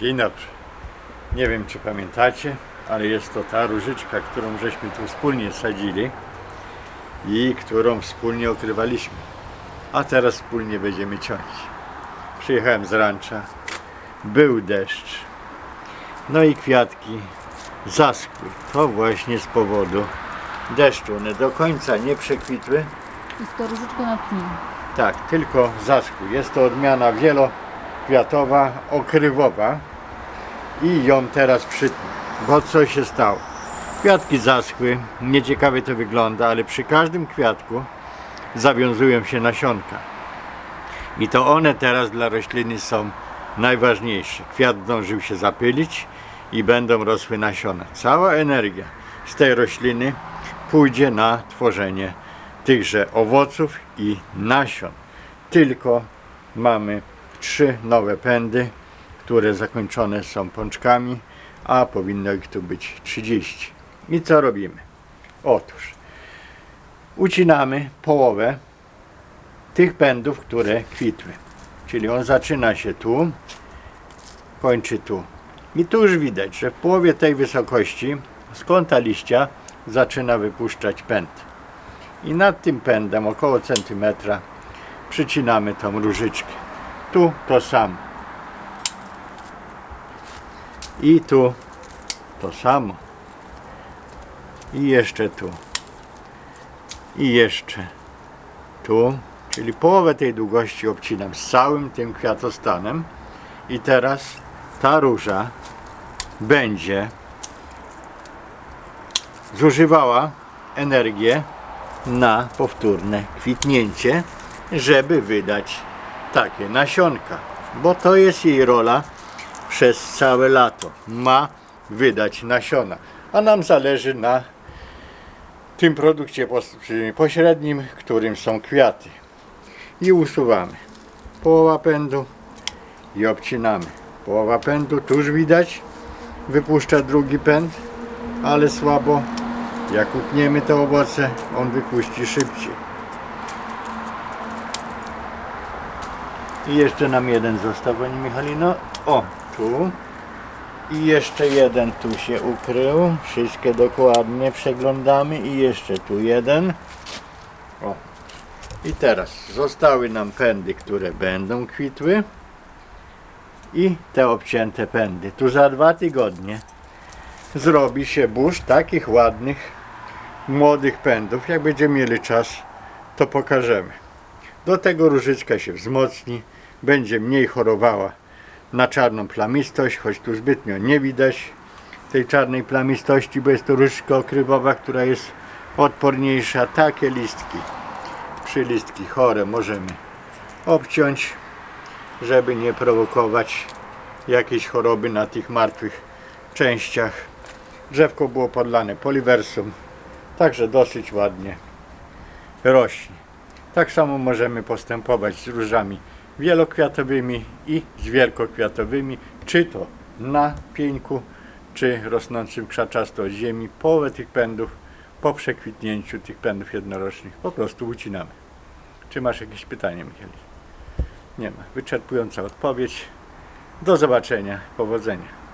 Dzień dobry. Nie wiem, czy pamiętacie, ale jest to ta różyczka, którą żeśmy tu wspólnie sadzili i którą wspólnie okrywaliśmy. A teraz wspólnie będziemy ciąć. Przyjechałem z rancza, był deszcz, no i kwiatki zaschły. To właśnie z powodu deszczu. One do końca nie przekwitły, Jest to różyczka na pniu. tak, tylko zaschły. Jest to odmiana wielokwiatowa, okrywowa i ją teraz przytnę. Bo co się stało? Kwiatki zaschły, nieciekawie to wygląda, ale przy każdym kwiatku zawiązują się nasionka. I to one teraz dla rośliny są najważniejsze. Kwiat zdążył się zapylić i będą rosły nasiona. Cała energia z tej rośliny pójdzie na tworzenie tychże owoców i nasion. Tylko mamy trzy nowe pędy, które zakończone są pączkami, a powinno ich tu być 30. I co robimy? Otóż ucinamy połowę tych pędów, które kwitły. Czyli on zaczyna się tu, kończy tu. I tu już widać, że w połowie tej wysokości z kąta liścia zaczyna wypuszczać pęd. I nad tym pędem, około centymetra, przycinamy tą różyczkę. Tu to samo. I tu to samo. I jeszcze tu. I jeszcze tu. Czyli połowę tej długości obcinam z całym tym kwiatostanem. I teraz ta róża będzie zużywała energię na powtórne kwitnięcie, żeby wydać takie nasionka. Bo to jest jej rola przez całe lato. Ma wydać nasiona. A nam zależy na tym produkcie pośrednim, którym są kwiaty. I usuwamy. Połowa pędu i obcinamy. Połowa pędu, tu już widać, wypuszcza drugi pęd, ale słabo. Jak utniemy te owoce, on wypuści szybciej. I jeszcze nam jeden został, Pani Michalino. O, tu. I jeszcze jeden tu się ukrył. Wszystkie dokładnie przeglądamy. I jeszcze tu jeden. O. I teraz zostały nam pędy, które będą kwitły. I te obcięte pędy. Tu za dwa tygodnie zrobi się burz takich ładnych, młodych pędów. Jak będziemy mieli czas, to pokażemy. Do tego różyczka się wzmocni, będzie mniej chorowała na czarną plamistość, choć tu zbytnio nie widać tej czarnej plamistości, bo jest to różdżka okrywowa, która jest odporniejsza. Takie listki, przylistki chore możemy obciąć, żeby nie prowokować jakiejś choroby na tych martwych częściach. Drzewko było podlane poliwersum, także dosyć ładnie rośnie. Tak samo możemy postępować z różami wielokwiatowymi i z wielkokwiatowymi, czy to na pieńku, czy rosnącym krzaczasto od ziemi. Połowę tych pędów po przekwitnięciu tych pędów jednorocznych po prostu ucinamy. Czy masz jakieś pytanie, Michał? Nie ma. Wyczerpująca odpowiedź. Do zobaczenia. Powodzenia.